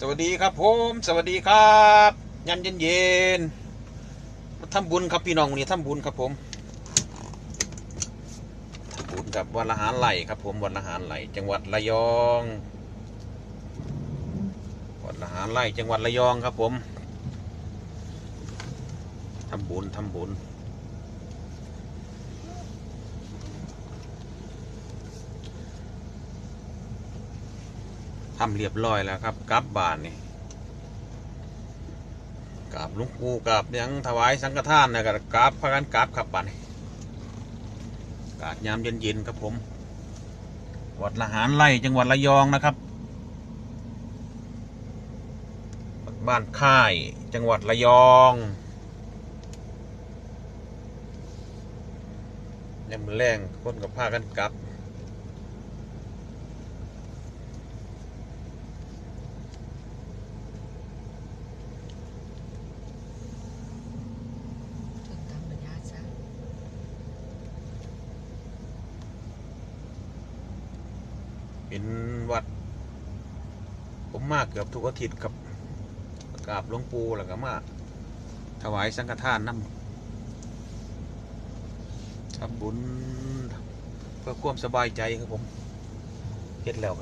สวัสดีครับผมสวัสดีครับยันเย็นเย็นมาทำบุญครับพี่น้องวันนี้ทำบุญครับผมทำบุญกับวันละหารไหลครับผมวันละหารไหลจังหวัดระยองวันละหารไหลจังหวัดระยองครับผมทำบุญทำบุญ ทำเรียบร้อยแล้วครับกลับบ้านนี่กราบลุงปู่กราบยังถวายสังฆทานนะกับกราบพระกันกราบขับบ้านกาดยามเย็นๆครับผมวัดละหารไร่จังหวัดระยองนะครับ บ้านค่ายจังหวัดระยองยังมือแรงคนกับผ้ากันกลับ ถึงทำระยะซะ เป็นวัด ผมมากเกือบทุกอาทิตย์ครับกราบหลวงปู่แล้วก็มาถวายสังฆทานน้ำทำบุญเพื่อความสบายใจครับผมเฮ็ดแล้วก็